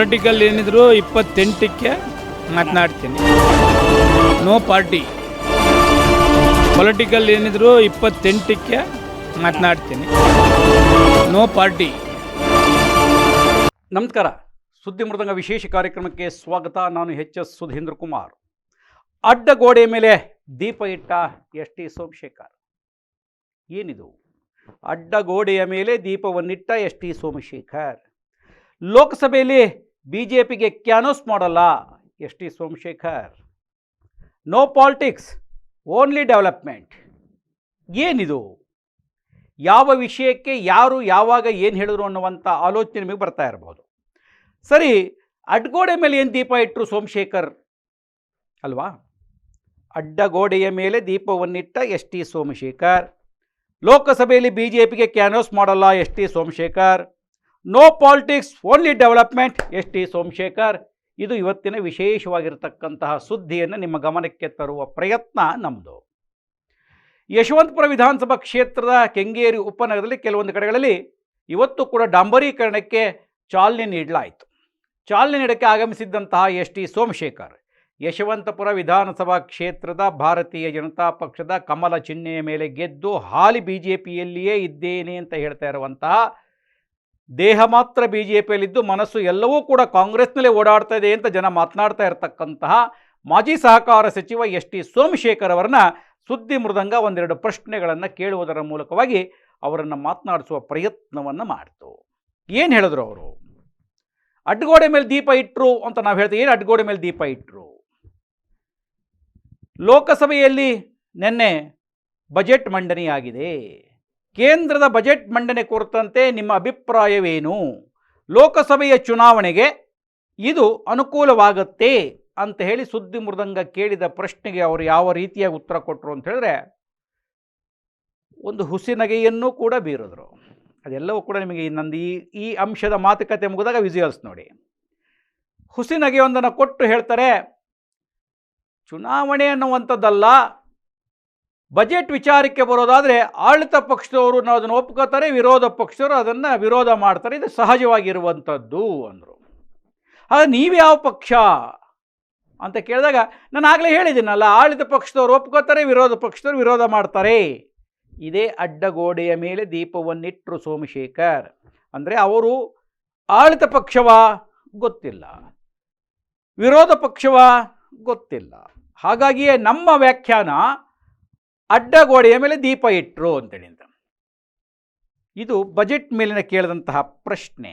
Political ಏನಿದ್ರು ಇಪ್ಪತ್ತೆಂಟಕ್ಕೆ ಮಾತನಾಡ್ತೀನಿ. ನೋ ಪಾರ್ಟಿ ಪೊಲಿಟಿಕಲ್ ಏನಿದ್ರು ಇಪ್ಪತ್ತೆಂಟಕ್ಕೆ ಮಾತನಾಡ್ತೀನಿ. ನೋ ಪಾರ್ಟಿ ನಮಸ್ಕಾರ. ಸುದ್ದಿ ಮೃದಂಗ ವಿಶೇಷ ಕಾರ್ಯಕ್ರಮಕ್ಕೆ ಸ್ವಾಗತ. ನಾನು ಎಚ್ ಎಸ್ ಸುಧೀಂದ್ರ ಕುಮಾರ್. ಅಡ್ಡಗೋಡೆ ಮೇಲೆ ದೀಪ ಇಟ್ಟ ಎಸ್ ಟಿ ಸೋಮಶೇಖರ್. ಏನಿದು? ಅಡ್ಡಗೋಡೆಯ ಮೇಲೆ ದೀಪವನ್ನಿಟ್ಟ ಎಸ್ ಟಿ ಸೋಮಶೇಖರ್. ಲೋಕಸಭೆಯಲ್ಲಿ ಬಿ ಜೆ ಪಿಗೆ ಕ್ಯಾನೋಸ್ ಮಾಡಲ್ಲ. S T Somashekar. No politics, only development. ಏನಿದು? ಯಾವ ವಿಷಯಕ್ಕೆ ಯಾರು ಯಾವಾಗ ಏನು ಹೇಳಿದ್ರು ಅನ್ನುವಂಥ ಆಲೋಚನೆ ನಿಮಗೆ ಬರ್ತಾ ಇರ್ಬೋದು. ಸರಿ, ಅಡ್ಗೋಡೆ ಮೇಲೆ ಏನು ದೀಪ ಇಟ್ಟರು ಸೋಮಶೇಖರ್? ಅಲ್ವಾ? ಅಡ್ಡಗೋಡೆಯ ಮೇಲೆ ದೀಪವನ್ನಿಟ್ಟ ಎಸ್ ಟಿ ಸೋಮಶೇಖರ್. ಲೋಕಸಭೆಯಲ್ಲಿ ಬಿ ಜೆ ಪಿಗೆ ಕ್ಯಾನೋಸ್ ಮಾಡಲ್ಲ S T Somashekar. No politics only development S T Somashekar, ಇದು ಇವತ್ತಿನ ವಿಶೇಷವಾಗಿರತಕ್ಕಂತಹ ಸುದ್ದಿಯನ್ನು ನಿಮ್ಮ ಗಮನಕ್ಕೆ ತರುವ ಪ್ರಯತ್ನ ನಮ್ಮದು ಯಶವಂತಪುರ ವಿಧಾನಸಭಾ ಕ್ಷೇತ್ರದ ಕೆಂಗೇರಿ ಉಪನಗರದಲ್ಲಿ ಕೆಲವೊಂದು ಕಡೆಗಳಲ್ಲಿ ಇವತ್ತು ಕೂಡ ಡಾಂಬರೀಕರಣಕ್ಕೆ ಚಾಲನೆ ನೀಡಲಾಯಿತು. ಚಾಲನೆ ನೀಡಕ್ಕೆ ಆಗಮಿಸಿದ್ದಂತಹ ಎಸ್ ಟಿ ಸೋಮಶೇಖರ್, ಯಶವಂತಪುರ ವಿಧಾನಸಭಾ ಕ್ಷೇತ್ರದ ಭಾರತೀಯ ಜನತಾ ಪಕ್ಷದ ಕಮಲ ಚಿಹ್ನೆಯ ಮೇಲೆ ಗೆದ್ದು ಹಾಲಿ ಬಿ ಜೆ ಪಿಯಲ್ಲಿಯೇ ಇದ್ದೇನೆ ಅಂತ ಹೇಳ್ತಾ ಇರುವಂತಹ ದೇಹ ಮಾತ್ರ ಬಿ ಜೆ ಪಿಯಲ್ಲಿದ್ದು ಮನಸ್ಸು ಎಲ್ಲವೂ ಕೂಡ ಕಾಂಗ್ರೆಸ್ನಲ್ಲೇ ಓಡಾಡ್ತಾ ಇದೆ ಅಂತ ಜನ ಮಾತನಾಡ್ತಾ ಇರತಕ್ಕಂತಹ ಮಾಜಿ ಸಹಕಾರ ಸಚಿವ ಎಸ್ ಟಿ ಸೋಮಶೇಖರ್ ಅವರನ್ನ ಸುದ್ದಿ ಮೃದಂಗ ಒಂದೆರಡು ಪ್ರಶ್ನೆಗಳನ್ನು ಕೇಳುವುದರ ಮೂಲಕವಾಗಿ ಅವರನ್ನು ಮಾತನಾಡಿಸುವ ಪ್ರಯತ್ನವನ್ನು ಮಾಡಿತು. ಏನು ಹೇಳಿದ್ರು ಅವರು? ಅಡ್ಗೋಡೆ ಮೇಲೆ ದೀಪ ಇಟ್ಟರು ಅಂತ ನಾವು ಹೇಳ್ತೀವಿ. ಏನು ಅಡ್ಗೋಡೆ ಮೇಲೆ ದೀಪ ಇಟ್ಟರು ಲೋಕಸಭೆಯಲ್ಲಿ ನಿನ್ನೆ ಬಜೆಟ್ ಮಂಡನೆಯಾಗಿದೆ. ಕೇಂದ್ರದ ಬಜೆಟ್ ಮಂಡನೆ ಕುರಿತಂತೆ ನಿಮ್ಮ ಅಭಿಪ್ರಾಯವೇನು? ಲೋಕಸಭೆಯ ಚುನಾವಣೆಗೆ ಇದು ಅನುಕೂಲವಾಗತ್ತೆ ಅಂತ ಹೇಳಿ ಸುದ್ದಿ ಮೃದಂಗ ಕೇಳಿದ ಪ್ರಶ್ನೆಗೆ ಅವರು ಯಾವ ರೀತಿಯಾಗಿ ಉತ್ತರ ಕೊಟ್ಟರು ಅಂತ ಹೇಳಿದ್ರೆ, ಒಂದು ಹುಸಿನಗೆಯನ್ನು ಕೂಡ ಬೀರಿದ್ರು. ಅದೆಲ್ಲವೂ ಕೂಡ ನಿಮಗೆ ನಂದು ಈ ಈ ಅಂಶದ ಮಾತುಕತೆ ಮುಗಿದಾಗ ವಿಜುವಲ್ಸ್ ನೋಡಿ. ಹುಸಿನಗೆಯೊಂದನ್ನು ಕೊಟ್ಟು ಹೇಳ್ತಾರೆ, ಚುನಾವಣೆ ಅನ್ನುವಂಥದ್ದಲ್ಲ ಬಜೆಟ್ ವಿಚಾರಕ್ಕೆ ಬರೋದಾದರೆ ಆಡಳಿತ ಪಕ್ಷದವರು ನಾವು ಅದನ್ನು ಒಪ್ಕೋತಾರೆ, ವಿರೋಧ ಪಕ್ಷದವರು ಅದನ್ನು ವಿರೋಧ ಮಾಡ್ತಾರೆ. ಇದು ಸಹಜವಾಗಿರುವಂಥದ್ದು ಅಂದರು. ಆಗ ನೀವ್ಯಾವ ಪಕ್ಷ ಅಂತ ಕೇಳಿದಾಗ ನಾನು ಆಗಲೇ ಹೇಳಿದ್ದೀನಲ್ಲ, ಆಡಳಿತ ಪಕ್ಷದವರು ಒಪ್ಕೋತಾರೆ, ವಿರೋಧ ಪಕ್ಷದವರು ವಿರೋಧ ಮಾಡ್ತಾರೆ. ಇದೇ ಅಡ್ಡಗೋಡೆಯ ಮೇಲೆ ದೀಪವನ್ನಿಟ್ಟರು ಸೋಮಶೇಖರ್. ಅಂದರೆ ಅವರು ಆಳಿತ ಪಕ್ಷವ? ಗೊತ್ತಿಲ್ಲ. ವಿರೋಧ ಪಕ್ಷವ? ಗೊತ್ತಿಲ್ಲ. ಹಾಗಾಗಿಯೇ ನಮ್ಮ ವ್ಯಾಖ್ಯಾನ ಅಡ್ಡಗೋಡೆಯ ಮೇಲೆ ದೀಪ ಇಟ್ಟರು ಅಂತೇಳಿ ಅಂತ ಇದು ಬಜೆಟ್ ಮೇಲಿನ ಕೇಳಿದಂತಹ ಪ್ರಶ್ನೆ.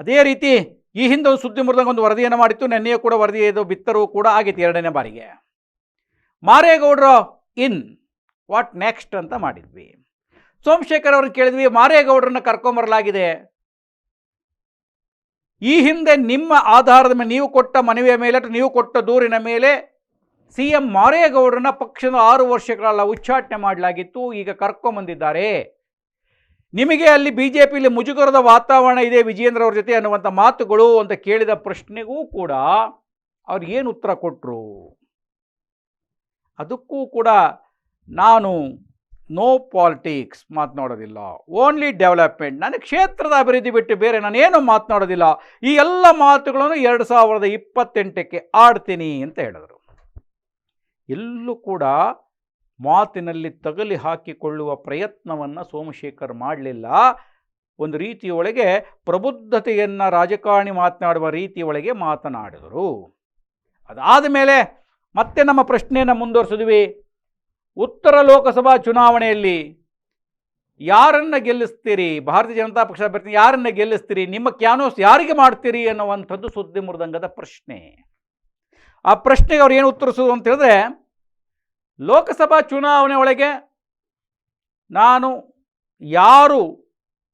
ಅದೇ ರೀತಿ ಈ ಹಿಂದೆ ಒಂದು ಸುದ್ದಿ ಮುರಿದಂಗೆ ಒಂದು ವರದಿಯನ್ನು ಮಾಡಿತ್ತು. ನೆನ್ನೆಯೂ ಕೂಡ ವರದಿ ಇದು ಬಿತ್ತರೂ ಕೂಡ ಆಗಿತ್ತು ಎರಡನೇ ಬಾರಿಗೆ. ಮಾರೇಗೌಡರು ಇನ್ ವಾಟ್ ನೆಕ್ಸ್ಟ್ ಅಂತ ಮಾಡಿದ್ವಿ. ಸೋಮಶೇಖರ್ ಅವ್ರನ್ನ ಕೇಳಿದ್ವಿ, ಮಾರೇಗೌಡರನ್ನ ಕರ್ಕೊಂಬರಲಾಗಿದೆ ಈ ಹಿಂದೆ ನಿಮ್ಮ ಆಧಾರದ ಮೇಲೆ ನೀವು ಕೊಟ್ಟ ಮನವಿಯ ಮೇಲೆ ನೀವು ಕೊಟ್ಟ ದೂರಿನ ಮೇಲೆ ಸಿ ಎಂ ಮಾರೇಗೌಡರನ್ನ ಪಕ್ಷದ ಆರು ವರ್ಷಗಳೆಲ್ಲ ಉಚ್ಚಾಟನೆ ಮಾಡಲಾಗಿತ್ತು, ಈಗ ಕರ್ಕೊಂಬಂದಿದ್ದಾರೆ ನಿಮಗೆ ಅಲ್ಲಿ ಬಿ ಜೆ ಪಿಲಿ ಮುಜುಗರದ ವಾತಾವರಣ ಇದೆ ವಿಜಯೇಂದ್ರ ಅವ್ರ ಜೊತೆ ಅನ್ನುವಂಥ ಮಾತುಗಳು ಅಂತ ಕೇಳಿದ ಪ್ರಶ್ನೆಗೂ ಕೂಡ ಅವ್ರು ಏನು ಉತ್ತರ ಕೊಟ್ಟರು ಅದಕ್ಕೂ ಕೂಡ ನಾನು ನೋ ಪಾಲಿಟಿಕ್ಸ್ ಮಾತನಾಡೋದಿಲ್ಲ. Only development. ನನ್ನ ಕ್ಷೇತ್ರದ ಅಭಿವೃದ್ಧಿ ಬಿಟ್ಟು ಬೇರೆ ನಾನೇನು ಮಾತನಾಡೋದಿಲ್ಲ. ಈ ಎಲ್ಲ ಮಾತುಗಳನ್ನು ಎರಡು ಸಾವಿರದ ಇಪ್ಪತ್ತೆಂಟಕ್ಕೆ ಆಡ್ತೀನಿ ಅಂತ ಹೇಳಿದರು. ಎಲ್ಲೂ ಕೂಡ ಮಾತಿನಲ್ಲಿ ತಗಲಿ ಹಾಕಿಕೊಳ್ಳುವ ಪ್ರಯತ್ನವನ್ನು ಸೋಮಶೇಖರ್ ಮಾಡಲಿಲ್ಲ. ಒಂದು ರೀತಿಯೊಳಗೆ ಪ್ರಬುದ್ಧತೆಯನ್ನು ರಾಜಕಾರಣಿ ಮಾತನಾಡುವ ರೀತಿಯೊಳಗೆ ಮಾತನಾಡಿದರು. ಅದಾದ ಮೇಲೆ ಮತ್ತೆ ನಮ್ಮ ಪ್ರಶ್ನೆಯನ್ನು ಮುಂದುವರಿಸಿದ್ವಿ. ಉತ್ತರ ಲೋಕಸಭಾ ಚುನಾವಣೆಯಲ್ಲಿ ಯಾರನ್ನು ಗೆಲ್ಲಿಸ್ತೀರಿ? ಭಾರತೀಯ ಜನತಾ ಪಕ್ಷ ಅಭ್ಯರ್ಥಿ ಯಾರನ್ನು ಗೆಲ್ಲಿಸ್ತೀರಿ? ನಿಮ್ಮ ಕ್ಯಾನೋಸ್ ಯಾರಿಗೆ ಮಾಡ್ತೀರಿ ಅನ್ನುವಂಥದ್ದು ಸುದ್ದಿ ಮೃದಂಗದ ಪ್ರಶ್ನೆ. ಆ ಪ್ರಶ್ನೆಗೆ ಅವ್ರು ಏನು ಉತ್ತರಿಸೋದು ಅಂತ ಹೇಳಿದ್ರೆ, ಲೋಕಸಭಾ ಚುನಾವಣೆ ಒಳಗೆ ನಾನು ಯಾರು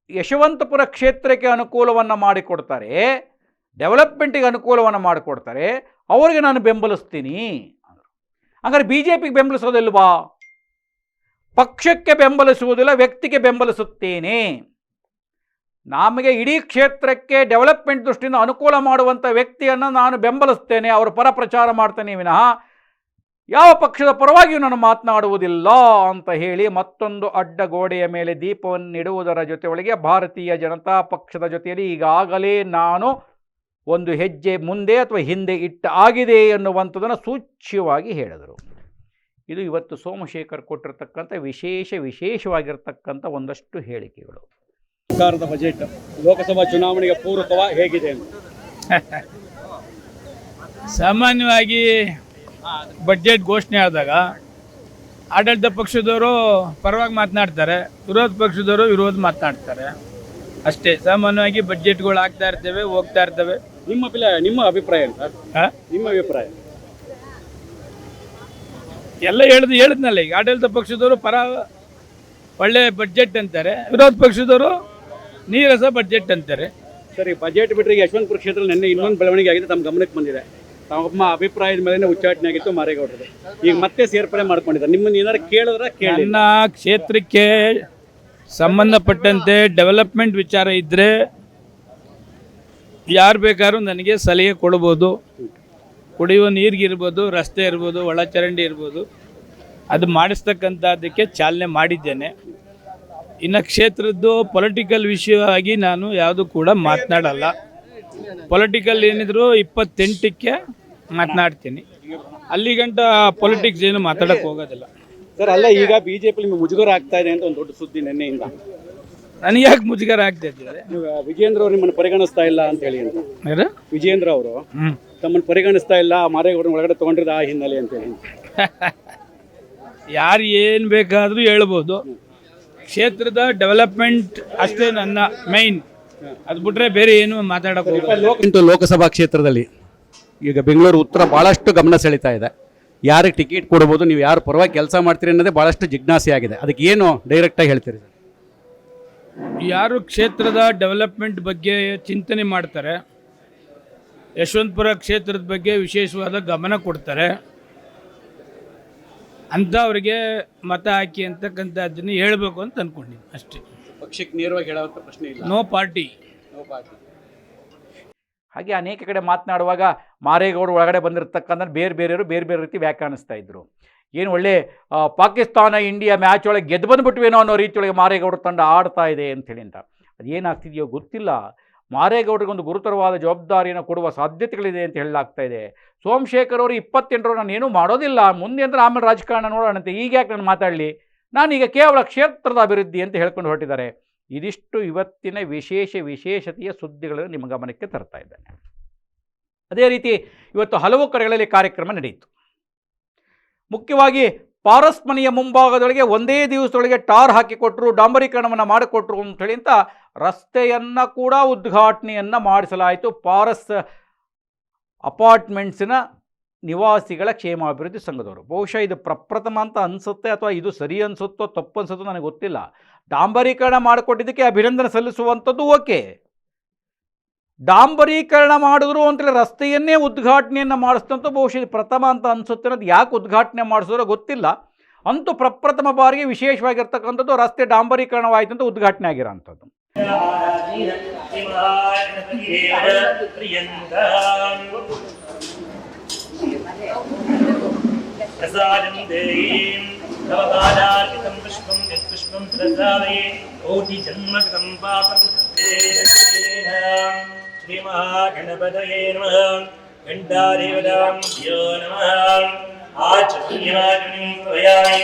ಯಶವಂತಪುರ ಕ್ಷೇತ್ರಕ್ಕೆ ಅನುಕೂಲವನ್ನು ಮಾಡಿಕೊಡ್ತಾರೆ, ಡೆವಲಪ್ಮೆಂಟಿಗೆ ಅನುಕೂಲವನ್ನು ಮಾಡಿಕೊಡ್ತಾರೆ, ಅವರಿಗೆ ನಾನು ಬೆಂಬಲಿಸ್ತೀನಿ ಅಂದರು. ಹಾಗಾದ್ರೆ ಬಿ ಜೆ ಪಿಗೆ ಬೆಂಬಲಿಸೋದಿಲ್ವಾ? ಪಕ್ಷಕ್ಕೆ ಬೆಂಬಲಿಸುವುದಿಲ್ಲ, ವ್ಯಕ್ತಿಗೆ ಬೆಂಬಲಿಸುತ್ತೇನೆ. ನಮಗೆ ಇಡೀ ಕ್ಷೇತ್ರಕ್ಕೆ ಡೆವಲಪ್ಮೆಂಟ್ ದೃಷ್ಟಿಯಿಂದ ಅನುಕೂಲ ಮಾಡುವಂಥ ವ್ಯಕ್ತಿಯನ್ನು ನಾನು ಬೆಂಬಲಿಸ್ತೇನೆ, ಅವರ ಪರ ಪ್ರಚಾರ ಮಾಡ್ತೇನೆ ವಿನಃ ಯಾವ ಪಕ್ಷದ ಪರವಾಗಿಯೂ ನಾನು ಮಾತನಾಡುವುದಿಲ್ಲ ಅಂತ ಹೇಳಿ ಮತ್ತೊಂದು ಅಡ್ಡಗೋಡೆಯ ಮೇಲೆ ದೀಪವನ್ನು ಇಡುವುದರ ಜೊತೆಯೊಳಗೆ ಭಾರತೀಯ ಜನತಾ ಪಕ್ಷದ ಜೊತೆಯಲ್ಲಿ ಈಗಾಗಲೇ ನಾನು ಒಂದು ಹೆಜ್ಜೆ ಮುಂದೆ ಅಥವಾ ಹಿಂದೆ ಇಟ್ಟ ಆಗಿದೆ ಎನ್ನುವಂಥದ್ದನ್ನು ಸೂಚ್ಯವಾಗಿ ಹೇಳಿದರು. ಇದು ಇವತ್ತು ಸೋಮಶೇಖರ್ ಕೊಟ್ಟಿರತಕ್ಕಂಥ ವಿಶೇಷ ವಿಶೇಷವಾಗಿರ್ತಕ್ಕಂಥ ಒಂದಷ್ಟು ಹೇಳಿಕೆಗಳು. ಸರ್ಕಾರದ ಬಜೆಟ್ ಲೋಕಸಭಾ ಚುನಾವಣೆಗೆ ಪೂರಕವ ಹೇಗಿದೆ ಅಂತ. ಸಾಮಾನ್ಯವಾಗಿ ಬಜೆಟ್ ಘೋಷಣೆ ಆದಾಗ ಆಡಳಿತ ಪಕ್ಷದವರು ಪರವಾಗಿ ಮಾತನಾಡ್ತಾರೆ ವಿರೋಧ ಪಕ್ಷದವರು ವಿರೋಧ ಮಾತನಾಡ್ತಾರೆ. ಅಷ್ಟೇ ಸಾಮಾನ್ಯವಾಗಿ ಬಜೆಟ್ಗಳು ಆಗ್ತಾ ಇರ್ತವೆ ಹೋಗ್ತಾ ಇರ್ತವೆ. ನಿಮ್ಮ ನಿಮ್ಮ ಅಭಿಪ್ರಾಯ ಸರ್? ನಿಮ್ಮ ಅಭಿಪ್ರಾಯ? ಎಲ್ಲ ಹೇಳಿದ್ ಹೇಳಿದ್ನಲ್ಲ ಈಗ ಆಡಳಿತ ಪಕ್ಷದವರು ಪರ ಒಳ್ಳೆ ಬಜೆಟ್ ಅಂತಾರೆ ವಿರೋಧ ಪಕ್ಷದವರು ನೀರಸ ಬಜೆಟ್ ಅಂತಾರೆ. ಸರಿ ಬಜೆಟ್ ಬಿಟ್ಟರೆ ಯಶವಂತಪುರ ಕ್ಷೇತ್ರದಲ್ಲಿ ನಿನ್ನೆ ಇನ್ನೊಂದು ಬೆಳವಣಿಗೆ ಆಗಿದೆ ತಮ್ಮ ಗಮನಕ್ಕೆ ಬಂದಿದೆ. ತಮ್ಮ ಅಭಿಪ್ರಾಯದ ಮೇಲೆ ಉಚ್ಚಾಟನೆ ಆಗಿತ್ತು ಮಾರೇಗೌಡರು ಈಗ ಮತ್ತೆ ಸೇರ್ಪಡೆ ಮಾಡ್ಕೊಂಡಿದ್ದಾರೆ. ನಿಮ್ಮನ್ನು ಏನಾರು ಕೇಳಿದ್ರೆ? ಕೇಳಿ ನನ್ನ ಕ್ಷೇತ್ರಕ್ಕೆ ಸಂಬಂಧಪಟ್ಟಂತೆ ಡೆವಲಪ್ಮೆಂಟ್ ವಿಚಾರ ಇದ್ದರೆ ಯಾರು ಬೇಕಾದ್ರೂ ನನಗೆ ಸಲಹೆ ಕೊಡ್ಬೋದು. ಕುಡಿಯುವ ನೀರಿಗಿರ್ಬೋದು ರಸ್ತೆ ಇರ್ಬೋದು ಒಳಚರಂಡಿ ಇರ್ಬೋದು. ಅದು ಮಾಡಿಸ್ತಕ್ಕಂಥದ್ದಕ್ಕೆ ಚಾಲನೆ ಮಾಡಿದ್ದೇನೆ. ಇನ್ನು ಕ್ಷೇತ್ರದ್ದು ಪೊಲಿಟಿಕಲ್ ವಿಷಯವಾಗಿ ನಾನು ಯಾವುದು ಕೂಡ ಮಾತನಾಡಲ್ಲ. ಪೊಲಿಟಿಕಲ್ ಏನಿದ್ರು ಇಪ್ಪತ್ತೆಂಟಕ್ಕೆ ಮಾತನಾಡ್ತೀನಿ. ಅಲ್ಲಿಗಂಟ ಪೊಲಿಟಿಕ್ಸ್ ಏನು ಮಾತಾಡಕ್ಕೆ ಹೋಗೋದಿಲ್ಲ. ಸರ್ ಅಲ್ಲ ಈಗ ಬಿಜೆಪಿ ನಿಮ್ಗೆ ಮುಜುಗರ ಆಗ್ತಾ ಇದೆ ಅಂತ ಒಂದು ದೊಡ್ಡ ಸುದ್ದಿ ನಿನ್ನೆಯಿಂದ. ನನಗೆ ಯಾಕೆ ಮುಜುಗರ ಆಗ್ತಾ ಇದ್ದಾರೆ? ವಿಜೇಂದ್ರ ಅವರು ನಿಮ್ಮನ್ನು ಪರಿಗಣಿಸ್ತಾ ಇಲ್ಲ ಅಂತ ಹೇಳಿ ಅಂತ. ಯಾರು? ವಿಜೇಂದ್ರ ಅವರು ತಮ್ಮನ್ನು ಪರಿಗಣಿಸ್ತಾ ಇಲ್ಲ ಮಾರೇಗೌಡರನ್ನ ಒಳಗಡೆ ತಗೊಂಡಿರೋದು ಆ ಹಿನ್ನೆಲೆ ಅಂತ ಹೇಳಿ. ಯಾರು ಏನು ಬೇಕಾದರೂ ಹೇಳ್ಬೋದು. ಕ್ಷೇತ್ರದ ಡೆವಲಪ್ಮೆಂಟ್ ಅಷ್ಟೇ ನನ್ನ ಮೈನ್ ಅದು ಬಿಟ್ರೆ ಬೇರೆ ಏನು ಹೋಗಲ್ಲ ಇಂಟು ಲೋಕಸಭಾ ಕ್ಷೇತ್ರದಲ್ಲಿ ಈಗ ಬೆಂಗಳೂರು ಉತ್ತರ ಭಾಳಷ್ಟು ಗಮನ ಸೆಳೀತಾ ಇದೆ. ಯಾರಿಗೆ ಟಿಕೆಟ್ ಕೊಡ್ಬೋದು ನೀವು ಯಾರು ಪರವಾಗಿ ಕೆಲಸ ಮಾಡ್ತೀರಿ ಅನ್ನೋದೇ ಭಾಳಷ್ಟು ಜಿಜ್ಞಾಸೆ ಆಗಿದೆ. ಅದಕ್ಕೆ ಏನು ಡೈರೆಕ್ಟಾಗಿ ಹೇಳ್ತೀರಿ ಸರ್? ಯಾರು ಕ್ಷೇತ್ರದ ಡೆವಲಪ್ಮೆಂಟ್ ಬಗ್ಗೆ ಚಿಂತನೆ ಮಾಡ್ತಾರೆ ಯಶವಂತಪುರ ಕ್ಷೇತ್ರದ ಬಗ್ಗೆ ವಿಶೇಷವಾದ ಗಮನ ಕೊಡ್ತಾರೆ ಅಂಥವ್ರಿಗೆ ಮತ ಹಾಕಿ ಅಂತಕ್ಕಂಥದ್ದನ್ನು ಹೇಳಬೇಕು ಅಂತ ಅಂದ್ಕೊಂಡಿದ್ದೀನಿ ಅಷ್ಟೇ. ಪಕ್ಷಕ್ಕೆ ನೇರವಾಗಿ ಹೇಳುವಂಥ ಪ್ರಶ್ನೆ ಇಲ್ಲ. ನೋ ಪಾರ್ಟಿ ನೋ ಪಾರ್ಟಿ ಹಾಗೆ ಅನೇಕ ಕಡೆ ಮಾತನಾಡುವಾಗ ಮಾರೇಗೌಡ ಒಳಗಡೆ ಬಂದಿರತಕ್ಕಂಥ ಬೇರೆ ಬೇರೆಯವರು ಬೇರೆ ಬೇರೆ ರೀತಿ ವ್ಯಾಖ್ಯಾನಿಸ್ತಾ ಇದ್ರು. ಏನು ಒಳ್ಳೆ ಪಾಕಿಸ್ತಾನ ಇಂಡಿಯಾ ಮ್ಯಾಚ್ ಒಳಗೆ ಗೆದ್ದು ಬಂದುಬಿಟ್ವೇನೋ ಅನ್ನೋ ರೀತಿಯೊಳಗೆ ಮಾರೇಗೌಡ ತಂಡ ಆಡ್ತಾ ಇದೆ ಹೇಳಿ ಅಂತ ಅದೇನಾಗ್ತಿದೆಯೋ ಗೊತ್ತಿಲ್ಲ. ಮಾರೇಗೌಡರಿಗೊಂದು ಗುರುತರವಾದ ಜವಾಬ್ದಾರಿಯನ್ನು ಕೊಡುವ ಸಾಧ್ಯತೆಗಳಿದೆ ಅಂತ ಹೇಳಲಾಗ್ತಾ ಇದೆ. ಸೋಮಶೇಖರ್ ಅವರು ಇಪ್ಪತ್ತೆಂಟರು ನಾನು ಏನೂ ಮಾಡೋದಿಲ್ಲ. ಮುಂದೆ ಅಂದ್ರೆ ಆಮೇಲೆ ರಾಜಕಾರಣ ನೋಡೋಣಂತೆ. ಈಗ ಯಾಕೆ ನಾನು ಮಾತಾಡಲಿ? ನಾನೀಗ ಕೇವಲ ಕ್ಷೇತ್ರದ ಅಭಿವೃದ್ಧಿ ಅಂತ ಹೇಳ್ಕೊಂಡು ಹೊರಟಿದ್ದಾರೆ. ಇದಿಷ್ಟು ಇವತ್ತಿನ ವಿಶೇಷ ವಿಶೇಷತೆಯ ಸುದ್ದಿಗಳನ್ನು ನಿಮ್ಮ ಗಮನಕ್ಕೆ ತರ್ತಾ ಇದ್ದೇನೆ. ಅದೇ ರೀತಿ ಇವತ್ತು ಹಲವು ಕಡೆಗಳಲ್ಲಿ ಕಾರ್ಯಕ್ರಮ ನಡೆಯಿತು. ಮುಖ್ಯವಾಗಿ ಪಾರಸ್ ಮನೆಯ ಮುಂಭಾಗದೊಳಗೆ ಒಂದೇ ದಿವಸದೊಳಗೆ ಟಾರ್ ಹಾಕಿಕೊಟ್ರು ಡಾಂಬರೀಕರಣವನ್ನು ಮಾಡಿಕೊಟ್ರು ಅಂತ ಹೇಳಿ ಅಂತ ರಸ್ತೆಯನ್ನು ಕೂಡ ಉದ್ಘಾಟನೆಯನ್ನು ಮಾಡಿಸಲಾಯಿತು. ಪಾರಸ್ ಅಪಾರ್ಟ್ಮೆಂಟ್ಸಿನ ನಿವಾಸಿಗಳ ಕ್ಷೇಮಾಭಿವೃದ್ಧಿ ಸಂಘದವರು. ಬಹುಶಃ ಇದು ಪ್ರಪ್ರಥಮ ಅಂತ ಅನಿಸುತ್ತೆ ಅಥವಾ ಇದು ಸರಿ ಅನಿಸುತ್ತೋ ತಪ್ಪು ಅನಿಸುತ್ತೋ ನನಗೆ ಗೊತ್ತಿಲ್ಲ. ಡಾಂಬರೀಕರಣ ಮಾಡಿಕೊಟ್ಟಿದ್ದಕ್ಕೆ ಅಭಿನಂದನೆ ಸಲ್ಲಿಸುವಂಥದ್ದು ಓಕೆ. ಡಾಂಬರೀಕರಣ ಮಾಡಿದ್ರು ಅಂತೇಳಿ ರಸ್ತೆಯನ್ನೇ ಉದ್ಘಾಟನೆಯನ್ನು ಮಾಡಿಸ್ತಂತೂ ಬಹುಶಃ ಇದು ಪ್ರಥಮ ಅಂತ ಅನಿಸುತ್ತೆ ಅನ್ನೋದು ಯಾಕೆ ಉದ್ಘಾಟನೆ ಮಾಡಿಸಿದ್ರೋ ಗೊತ್ತಿಲ್ಲ. ಅಂತೂ ಪ್ರಪ್ರಥಮ ಬಾರಿಗೆ ವಿಶೇಷವಾಗಿರ್ತಕ್ಕಂಥದ್ದು ರಸ್ತೆ ಡಾಂಬರೀಕರಣವಾಯಿತು ಅಂತ ಉದ್ಘಾಟನೆ ಆಗಿರೋಂಥದ್ದು. പ്രസാദം ദേവീം നവകാലാർജിതം പുഷ്പം യത്പുഷ്പം പ്രസാദയേ ഓടി ജന്മകൃതം പാപം ശ്രീമഹാഗണപതയേ നമഃ. ഘണ്ഠാദേവതാം നമഃ. ആചര്യമാജനം പ്രയായി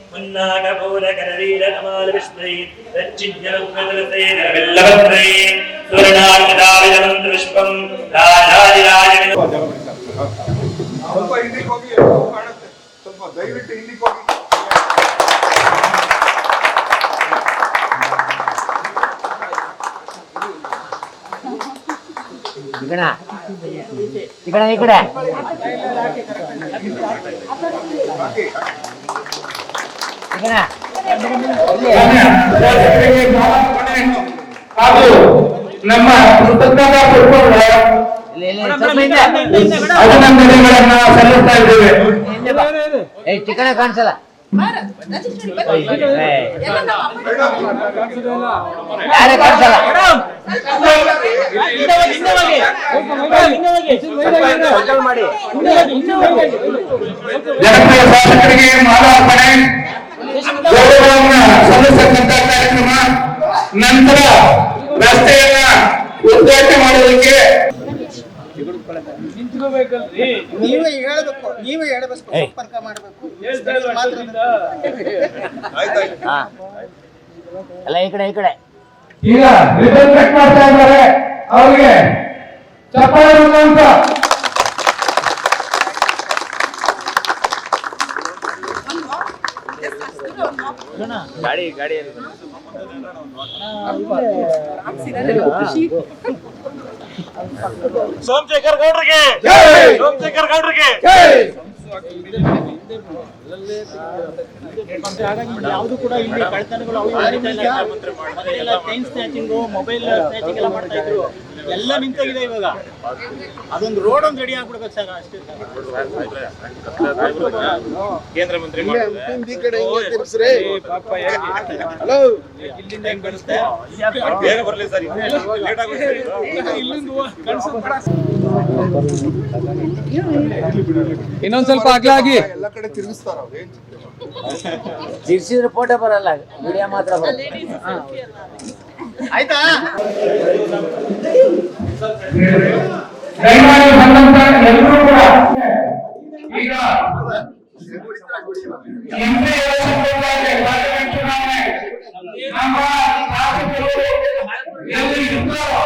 ಸ್ವಲ್ಪ ಹಿಂದಿಗೆ ಹೋಗಿ ಕಾಣುತ್ತೆ ಸ್ವಲ್ಪ ದಯವಿಟ್ಟು ಹಿಂದಿಗೆ ಹೋಗಿ ఇక్కడ ఇక్కడ ఇక్కడ ಹಾಗೂ ನಮ್ಮ ಕೃತಜ್ಞತಾ ಪುಷ್ಪಗಳ ಅಭಿನಂದನೆಗಳನ್ನ ಸಲ್ಲಿಸ್ತಾ ಇದ್ದೇವೆ ಏ ಚಿಕನ ಕಾಣಿಸಲ್ಲ ಯಾರೇ ಕಾಣಿಸಲ್ಲ ಜನಪ್ರಿಯ ಶಾಸಕರಿಗೆ ಮಾಲಾರ್ಪಣೆ. ಗೌರವವನ್ನ ಸಲ್ಲಿಸತಕ್ಕಂತ ಕಾರ್ಯಕ್ರಮ. ನಂತರ ರಸ್ತೆಯನ್ನ ಉದ್ಘಾಟನೆ ಮಾಡೋದಕ್ಕೆ ನೀವೇ ಹೇಳಬೇಕು ನೀವೇ ಹೇಳಬೇಕು ಸಂಪರ್ಕ ಮಾಡಬೇಕು. ಎಲ್ಲ ಈ ಕಡೆ ಈ ಕಡೆ. ಈಗ ರಿಟರ್ನ್ ಕಟ್ ಮಾಡ್ತಾ ಇದ್ದಾರೆ. ಅವರಿಗೆ ಚಪ್ಪಾಳೆ ಅಂತ. ಸೋಮಶೇಖರ್ ಗೌಡ್ರಿಗೆ! ಸೋಮಶೇಖರ್ ಗೌಡ್ರಿಗೆ! ಯಾವುದು ಕೂಡ ಇಲ್ಲಿ ಮೊದಲೆಲ್ಲ ಚೈನ್ ಸ್ನ್ಯಾಚಿಂಗು ಮೊಬೈಲ್ ಸ್ನ್ಯಾಚಿಂಗ್ ಎಲ್ಲ ಮಾಡ್ತಾ ಇದ್ರು ಎಲ್ಲ ನಿಂತೋಗಿದೆ ಇವಾಗ ಅದೊಂದು ರೋಡ್ ಒಂದು ರೆಡಿ ಆಗ್ಬಿಡ್ಬೇಕು ಸರ್ ಅಷ್ಟೇ ಕೇಂದ್ರ ಮಂತ್ರಿ? ಇಲ್ಲಿಂದ ಹೆಂಗ್ ಬರುತ್ತೆ ಬೇಗ ಬರ್ಲಿ ಸರ್ ಲೇಟ್ ಆಗುತ್ತೆ ಇನ್ನೊಂದ್ ಸ್ವಲ್ಪ ಆಗ್ಲಾಗಿ ಎಲ್ಲ ಕಡೆ ತಿರುಗಿಸ್ತಾರ ಅವ್ರು ಏನ್ ತಿರ್ಸಿದ್ರೆ ಫೋಟೋ ಬರಲ್ಲ ವಿಡಿಯೋ ಮಾತ್ರ ಆಯ್ತಾ? ಎಲ್ಲರೂ ಕೂಡ ಈಗ ಎಂಟನೇ ಎಲೆಕ್ಷನ್ಗಳಿಗಾಗಿ ಪಾರ್ಲಿಮೆಂಟ್ ಚುನಾವಣೆ ನಮ್ಮ ಶಾಸಕರು ಎಲ್ಲಿ ಇರ್ತಾರೋ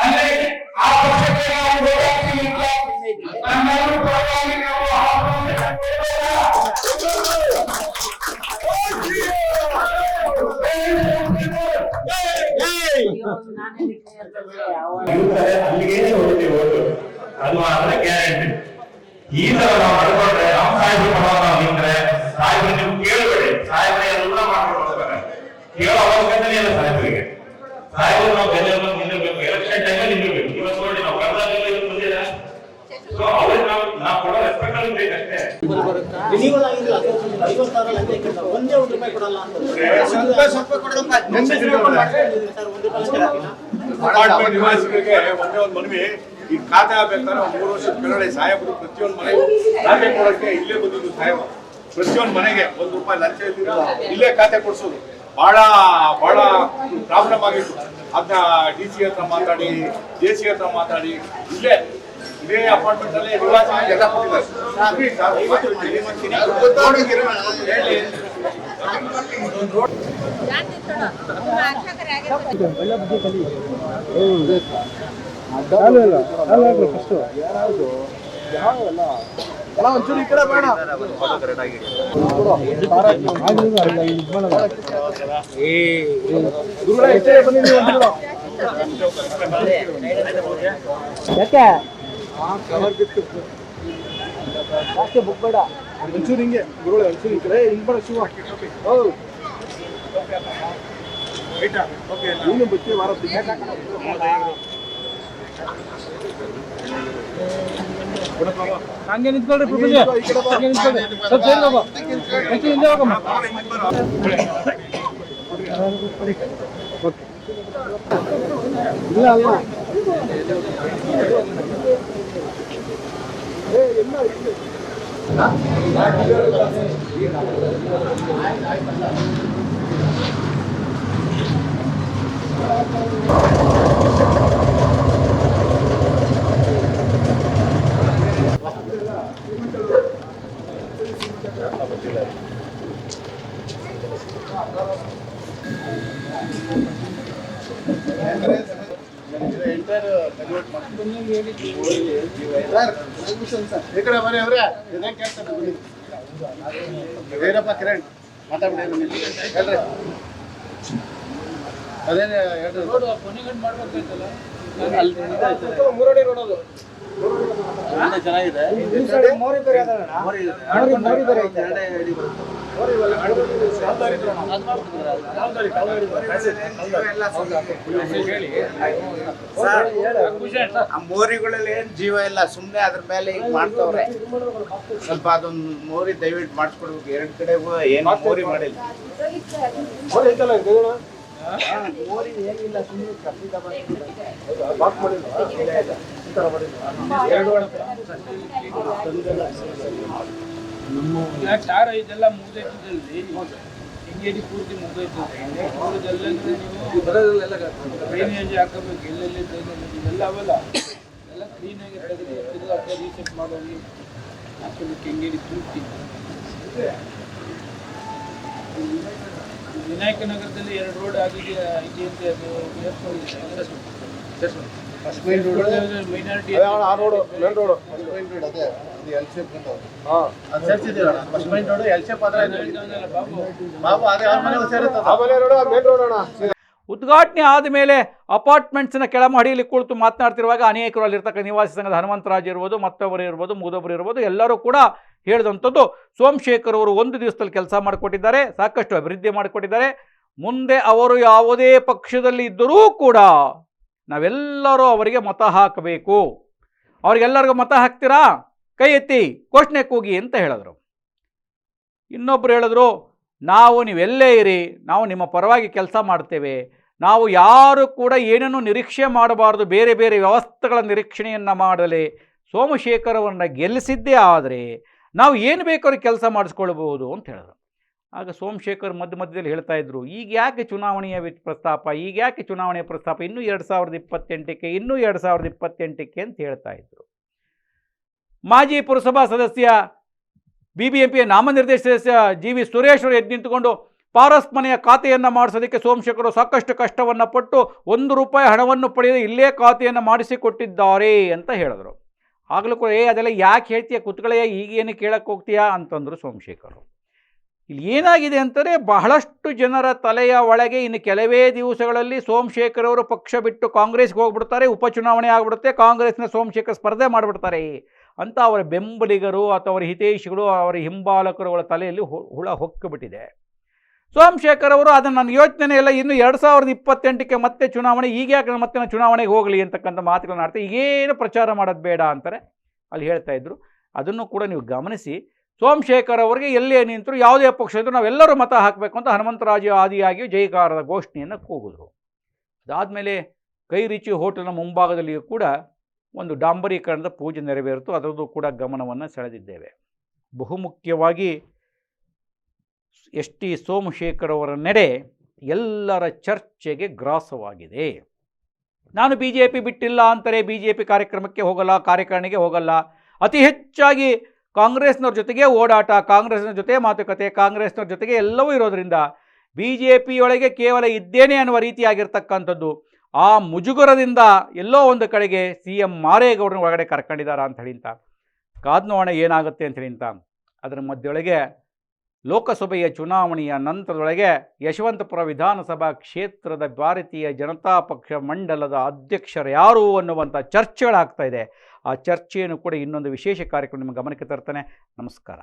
ಅಲ್ಲಿ ಆ ಪಕ್ಷಕ್ಕೆ ನಾವು ಹೋರಾಡ್ತೀವಿ ಅಂತ ನಮ್ಮೆಲ್ಲರೂ ಪರವಾಗಿ ನಾವು ಆಹ್ವಾನ ಅಲ್ಲಿಗೆ ಹೋಗ್ತೀವಿ ಓಟು ಅದು ಮಾತ್ರ ಗ್ಯಾರಂಟಿ ಈ ತರ ನಾವು ನಡ್ಕೊಂಡ್ರೆ ನಮ್ಮ ಸಾಹೇಬ್ರು ಪರವಾಗಿ ನಾವು ನಿಂತ್ರೆ ಸಾಹೇಬ್ರು ನೀವು ಕೇಳಬೇಡಿ ಸಾಹೇಬ್ರು ಎಲ್ಲ ಮಾಡ್ಕೊಂಡು ಹೋಗ್ತಾರೆ ಕೇಳೋ ಅವಶ್ಯಕತೆ ಇಲ್ಲ ಸಾಹೇಬ್ರಿಗೆ ಸಾಹೇಬ್ರು ನಾವು ಬೆನ್ನೆಲ್ಲ ನಿಲ್ಲಬೇಕು ಎಲೆಕ್ಷನ್ ಟೈಮಲ್ಲಿ ನಿಲ್ಲಬೇಕು ಇವತ್ತು ನೋಡಿ ನಾವು ಕಳೆದಾಗ ಇವತ್ತು ಬಂದಿಲ್ಲ ಸೊ ಅವ್ರಿಗೆ ನಾವು ನಾವು ಕೊಡೋ ರೆಸ್ಪೆಕ್ಟ್ ಅಲ್ಲಿ ಬೇಕಷ್ಟೇ ರಿನಿವಲ್ ಆಗಿಲ್ಲ ಐವತ್ತು ಸಾವಿರ ಲಂಚ ಇಟ್ಟಿಲ್ಲ. ಒಂದೇ ಒಂದು ರೂಪಾಯಿ ಕೊಡಲ್ಲ ಅಂತ ಸ್ವಲ್ಪ ಸ್ವಲ್ಪ ಕೊಡೋದಪ್ಪ ನೆನ್ನೆ ತಿಳ್ಕೊಂಡು ಮಾಡ್ಕೊಂಡಿದ್ದೀವಿ ಸರ್ ಒಂದು ರೂಪಾಯಿ ಲಂಚ ಹಾಕಿಲ್ಲ. ಅಪಾರ್ಟ್ಮೆಂಟ್ ನಿವಾಸಿಗಳಿಗೆ ಒಂದೇ ಒಂದು ಮನವಿ. ಈ ಖಾತೆ ಆಗ್ಬೇಕಾದ್ರೆ ಒಂದು ಮೂರು ವರ್ಷದ ಕೆಳಗಡೆ ಸಾಹೇಬರು ಪ್ರತಿಯೊಂದು ಮನೆಗೂ ಖಾತೆ ಕೊಡಕ್ಕೆ ಇಲ್ಲೇ ಬಂದಿದ್ದು ಸಾಹೇಬ ಪ್ರತಿಯೊಂದು ಮನೆಗೆ ಒಂದು ರೂಪಾಯಿ ಲಂಚ ಇಲ್ಲೇ ಖಾತೆ ಕೊಡ್ಸೋದು. ಬಹಳ ಬಹಳ ಪ್ರಾಬ್ಲಮ್ ಆಗಿತ್ತು. ಅದನ್ನ ಡಿ ಸಿ ಹತ್ರ ಮಾತಾಡಿ ಜೆ ಸಿ ಹತ್ರ ಮಾತಾಡಿ ಇಲ್ಲೇ ಇದೇ ಅಪಾರ್ಟ್ಮೆಂಟ್ ಅಲ್ಲಿ ಕೊಟ್ಟಿದ್ದಾರೆ. ಸರ್, ಇವತ್ತು ಇಲ್ಲಿ ಮಾಡ್ತೀನಿ. ಹೇಳಿ. ಒಂಚೂರು ಹಿಂಗೆ ಗುರುಗಳೇ ಒಂಚೂರು ಈ ಕಡೆ ಹಿಂಗ್ ಬರೋ ಶಿವ ಹೌದು ನೀನು ಬಚ್ಚಿ ವಾರ ಹಂಗೆ ನಿಂತ್ಕೊಳ್ರಿ ಪ್ರಪಂಚ ಹಂಗೆ ನಿಂತ್ಕೊಳ್ರಿ ಸ್ವಲ್ಪ ಸೈಡ್ ಹೋಗು ಒಂಚೂರು ಹಿಂದೆ ಹೋಗಮ್ಮ ಇಲ್ಲ ಅಲ್ಲ என்ன? ಈ ಕಡೆ ಬನ್ನಿ ಅವ್ರೆ ಇದೇನ್ ಕೇಳ್ತಾರೆ ಬನ್ನಿ. ವೀರಪ್ಪ ಕಿರಣ್ ಮಾತಾಡ್ಬಿಡಿ ಹೇಳ್ರಿ. ಅದೇನೇ ಹೇಳ್ರಿ. ಮೂರಡಿ ನೋಡೋದು ಮೋರಿ ಬೇರೆ ಮೋರಿ ಬೇರೆ ಐತೆ. ಮೋರಿಗಳಲ್ಲಿ ಏನ್ ಜೀವ ಇಲ್ಲ ಸುಮ್ಮನೆ ಅದ್ರ ಮೇಲೆ ಈಗ ಮಾಡ್ತವ್ರೆ ಸ್ವಲ್ಪ ಅದೊಂದು ಮೋರಿ ದಯವಿಟ್ಟು ಮಾಡಿಸ್ಕೊಡ್ಬೇಕು ಎರಡ್ ಕಡೆ ಏನ್ ಮೋರಿ ಮಾಡಿಲ್ಲ ಮೋರಿ ಏನಿಲ್ಲ ಸುಮ್ಮನೆ ಕಪ್ಪಿದ ಬಾಕ್ಸ್ ಮಾಡಿಲ್ವಾ? ಈ ಮಾಡಿಲ್ವಾ? ಈಗ ಟಾರ್ ಇದೆಲ್ಲ ಮುಗ್ದೈತದಲ್ಲಿ ಹಿಂಗೇರಿ ಪೂರ್ತಿ ಮುಗ್ದೈತದೆ ಮುಗ್ದೈತಲ್ಲ ನೀವು ಡ್ರೈನೇಜ್ ಹಾಕಬೇಕು. ಎಲ್ಲೆಲ್ಲಿ ಡ್ರೈನೇಜ್ ಇವೆಲ್ಲ ಅವಲ್ಲ ಎಲ್ಲ ಕ್ಲೀನಾಗಿ ತೆಗೆದು ಅರ್ಧ ರೀಸೆಟ್ ಮಾಡೋದು. ಹಾಕೋದಕ್ಕೆ ಹಿಂಗೇರಿ ಪೂರ್ತಿ? ವಿನಾಯಕ ನಗರದಲ್ಲಿ ಎರಡು ರೋಡ್ ಆಗಿದೆ ಇದೆ ಅಂತ ಅದು ಮೈನಾರಿಟಿ ಆದ ಮೇಲೆ ಆ ರೋಡು ಮೇನ್ ರೋಡು. ಹಾ. ಬಾಬು ಆಮೇಲೆ ರೋಡು ಮೇನ್ ರೋಡ್ ಅಣ್ಣ. ಉದ್ಘಾಟನೆ ಆದಮೇಲೆ ಅಪಾರ್ಟ್ಮೆಂಟ್ಸ್ನ ಕೆಳಮಹಡಿಯಲ್ಲಿ ಕುಳಿತು ಮಾತನಾಡ್ತಿರುವಾಗ ಅನೇಕರು ಅಲ್ಲಿರ್ತಕ್ಕ ನಿವಾಸಿ ಸಂಘದ ಹನುಮಂತರಾಜ್ ಇರ್ಬೋದು ಮತ್ತೊಬ್ಬರು ಇರ್ಬೋದು ಮೂದೊಬ್ಬರು ಇರ್ಬೋದು ಎಲ್ಲರೂ ಕೂಡ ಹೇಳಿದಂಥದ್ದು ಸೋಮಶೇಖರ್ ಅವರು ಒಂದು ದಿವಸದಲ್ಲಿ ಕೆಲಸ ಮಾಡಿಕೊಟ್ಟಿದ್ದಾರೆ ಸಾಕಷ್ಟು ಅಭಿವೃದ್ಧಿ ಮಾಡಿಕೊಟ್ಟಿದ್ದಾರೆ. ಮುಂದೆ ಅವರು ಯಾವುದೇ ಪಕ್ಷದಲ್ಲಿ ಇದ್ದರೂ ಕೂಡ ನಾವೆಲ್ಲರೂ ಅವರಿಗೆ ಮತ ಹಾಕಬೇಕು. ಅವ್ರಿಗೆಲ್ಲರಿಗೂ ಮತ ಹಾಕ್ತೀರಾ? ಕೈ ಎತ್ತಿ, ಘೋಷಣೆ ಕೂಗಿ ಅಂತ ಹೇಳಿದ್ರು. ಇನ್ನೊಬ್ಬರು ಹೇಳಿದ್ರು, ನಾವು ನೀವೆಲ್ಲೇ ಇರಿ, ನಾವು ನಿಮ್ಮ ಪರವಾಗಿ ಕೆಲಸ ಮಾಡ್ತೇವೆ. ನಾವು ಯಾರು ಕೂಡ ಏನನ್ನು ನಿರೀಕ್ಷೆ ಮಾಡಬಾರ್ದು, ಬೇರೆ ಬೇರೆ ವ್ಯವಸ್ಥೆಗಳ ನಿರೀಕ್ಷಣೆಯನ್ನು ಮಾಡಲಿ. ಸೋಮಶೇಖರವನ್ನು ಗೆಲ್ಲಿಸಿದ್ದೇ ಆದರೆ ನಾವು ಏನು ಬೇಕಾದ್ರೂ ಕೆಲಸ ಮಾಡಿಸ್ಕೊಳ್ಬೋದು ಅಂತ ಹೇಳಿದ್ರು. ಆಗ ಸೋಮಶೇಖರ್ ಮಧ್ಯ ಮಧ್ಯದಲ್ಲಿ ಹೇಳ್ತಾ ಇದ್ರು, ಈಗ ಯಾಕೆ ಚುನಾವಣೆಯ ಪ್ರಸ್ತಾಪ, ಈಗ ಯಾಕೆ ಚುನಾವಣೆಯ ಪ್ರಸ್ತಾಪ? ಇನ್ನೂ ಎರಡು ಸಾವಿರದ ಇಪ್ಪತ್ತೆಂಟಕ್ಕೆ, ಇನ್ನೂ ಎರಡು ಸಾವಿರದ ಇಪ್ಪತ್ತೆಂಟಕ್ಕೆ? ಅಂತ ಹೇಳ್ತಾ ಇದ್ರು. ಮಾಜಿ ಪುರಸಭಾ ಸದಸ್ಯ ಬಿ ಬಿ ಎಂ ಪಿಯ ನಾಮನಿರ್ದೇಶಿತ ಸದಸ್ಯ ಜಿ ವಿ ಸುರೇಶ್ ಎದ್ದು ನಿಂತುಕೊಂಡು, ಪಾರಸ್ ಮನೆಯ ಖಾತೆಯನ್ನು ಮಾಡಿಸೋದಕ್ಕೆ ಸೋಮಶೇಖರು ಸಾಕಷ್ಟು ಕಷ್ಟವನ್ನು ಪಟ್ಟು ಒಂದು ರೂಪಾಯಿ ಹಣವನ್ನು ಪಡೆಯದೆ ಇಲ್ಲೇ ಖಾತೆಯನ್ನು ಮಾಡಿಸಿಕೊಟ್ಟಿದ್ದಾರೆ ಅಂತ ಹೇಳಿದ್ರು. ಆಗಲೂ ಕೂಡ, ಏ, ಅದೆಲ್ಲ ಯಾಕೆ ಹೇಳ್ತೀಯ? ಕುತ್ಕಳೆಯ ಈಗೇನು ಕೇಳಕ್ಕೆ ಹೋಗ್ತೀಯಾ? ಅಂತಂದರು ಸೋಮಶೇಖರು. ಇಲ್ಲಿ ಏನಾಗಿದೆ ಅಂತಂದರೆ ಬಹಳಷ್ಟು ಜನರ ತಲೆಯ ಒಳಗೆ ಇನ್ನು ಕೆಲವೇ ದಿವಸಗಳಲ್ಲಿ ಸೋಮಶೇಖರ್ ಅವರು ಪಕ್ಷ ಬಿಟ್ಟು ಕಾಂಗ್ರೆಸ್ಗೆ ಹೋಗ್ಬಿಡ್ತಾರೆ, ಉಪಚುನಾವಣೆ ಆಗಿಬಿಡುತ್ತೆ, ಕಾಂಗ್ರೆಸ್ನ ಸೋಮಶೇಖರ್ ಸ್ಪರ್ಧೆ ಮಾಡಿಬಿಡ್ತಾರೆ. ಅಂತ ಅವರ ಬೆಂಬಲಿಗರು ಅಥವಾ ಅವರ ಹಿತೈಷಿಗಳು, ಅವರ ಹಿಂಬಾಲಕರುಗಳ ತಲೆಯಲ್ಲಿ ಹುಳ ಹೊಕ್ಕಿಬಿಟ್ಟಿದೆ. ಸೋಮಶೇಖರ್ ಅವರು ಅದನ್ನು ನನ್ನ ಯೋಚನೆ ಇಲ್ಲ ಇನ್ನು ಎರಡು ಸಾವಿರದ ಇಪ್ಪತ್ತೆಂಟಕ್ಕೆ ಮತ್ತೆ ಚುನಾವಣೆ, ಈಗ ಯಾಕೆ ಮತ್ತೆ ಚುನಾವಣೆಗೆ ಹೋಗಲಿ ಅಂತಕ್ಕಂಥ ಮಾತುಗಳನ್ನ ಆಡ್ತಾರೆ ಈಗೇನು ಪ್ರಚಾರ ಮಾಡೋದು ಬೇಡ ಅಂತಾರೆ. ಅಲ್ಲಿ ಹೇಳ್ತಾ ಇದ್ರು. ಅದನ್ನು ಕೂಡ ನೀವು ಗಮನಿಸಿ. ಸೋಮಶೇಖರ್ ಅವರಿಗೆ ಎಲ್ಲೇ ನಿಂತರು ಯಾವುದೇ ಪಕ್ಷ ಇದ್ದರೂ ನಾವೆಲ್ಲರೂ ಮತ ಹಾಕಬೇಕು ಅಂತ ಹನುಮಂತರಾಜು ಆದಿಯಾಗಿ ಜೈಕಾರದ ಘೋಷಣೆಯನ್ನು ಕೂಗಿದ್ರು. ಅದಾದಮೇಲೆ ಕೈ ರುಚಿ ಹೋಟೆಲ್ನ ಮುಂಭಾಗದಲ್ಲಿಯೂ ಕೂಡ ಒಂದು ಡಾಂಬರೀಕರಣದ ಪೂಜೆ ನೆರವೇರಿತು. ಅದರದ್ದು ಕೂಡ ಗಮನವನ್ನು ಸೆಳೆದಿದ್ದೇವೆ. ಬಹುಮುಖ್ಯವಾಗಿ ಎಸ್ ಟಿ ಸೋಮಶೇಖರ್ ಅವರ ನಡೆ ಎಲ್ಲರ ಚರ್ಚೆಗೆ ಗ್ರಾಸವಾಗಿದೆ. ನಾನು ಬಿ ಜೆ ಪಿ ಬಿಟ್ಟಿಲ್ಲ ಅಂತಾರೆ ಬಿ ಜೆ ಪಿ ಕಾರ್ಯಕ್ರಮಕ್ಕೆ ಹೋಗಲ್ಲ, ಕಾರ್ಯಕಾರಿಣಿಗೆ ಹೋಗಲ್ಲ. ಅತಿ ಹೆಚ್ಚಾಗಿ ಕಾಂಗ್ರೆಸ್ನವ್ರ ಜೊತೆಗೆ ಓಡಾಟ, ಕಾಂಗ್ರೆಸ್ನ ಜೊತೆ ಮಾತುಕತೆ, ಕಾಂಗ್ರೆಸ್ನವ್ರ ಜೊತೆಗೆ ಎಲ್ಲವೂ ಇರೋದ್ರಿಂದ ಬಿ ಜೆ ಪಿಯೊಳಗೆ ಕೇವಲ ಇದ್ದೇನೆ ಅನ್ನುವ ರೀತಿಯಾಗಿರ್ತಕ್ಕಂಥದ್ದು. ಆ ಮುಜುಗರದಿಂದ ಎಲ್ಲೋ ಒಂದು ಕಡೆಗೆ ಸಿ ಎಂ ಮಾರೇಗೌಡನ ಒಳಗಡೆ ಕರ್ಕೊಂಡಿದ್ದಾರ ಅಂತ ಹೇಳಿ ಅಂತ ಕಾದ್ ನೋಡೋಣ ಏನಾಗುತ್ತೆ ಅಂತ ಹೇಳಿ ಅಂತ ಅದರ ಮಧ್ಯೊಳಗೆ ಲೋಕಸಭೆಯ ಚುನಾವಣೆಯ ನಂತರದೊಳಗೆ ಯಶವಂತಪುರ ವಿಧಾನಸಭಾ ಕ್ಷೇತ್ರದ ಭಾರತೀಯ ಜನತಾ ಪಕ್ಷ ಮಂಡಲದ ಅಧ್ಯಕ್ಷರು ಯಾರು ಅನ್ನುವಂಥ ಚರ್ಚೆಗಳಾಗ್ತಾ ಇದೆ. ಆ ಚರ್ಚೆಯನ್ನು ಕೂಡ ಇನ್ನೊಂದು ವಿಶೇಷ ಕಾರ್ಯಕ್ರಮ ನಿಮ್ಮ ಗಮನಕ್ಕೆ ತರ್ತಾನೆ. ನಮಸ್ಕಾರ.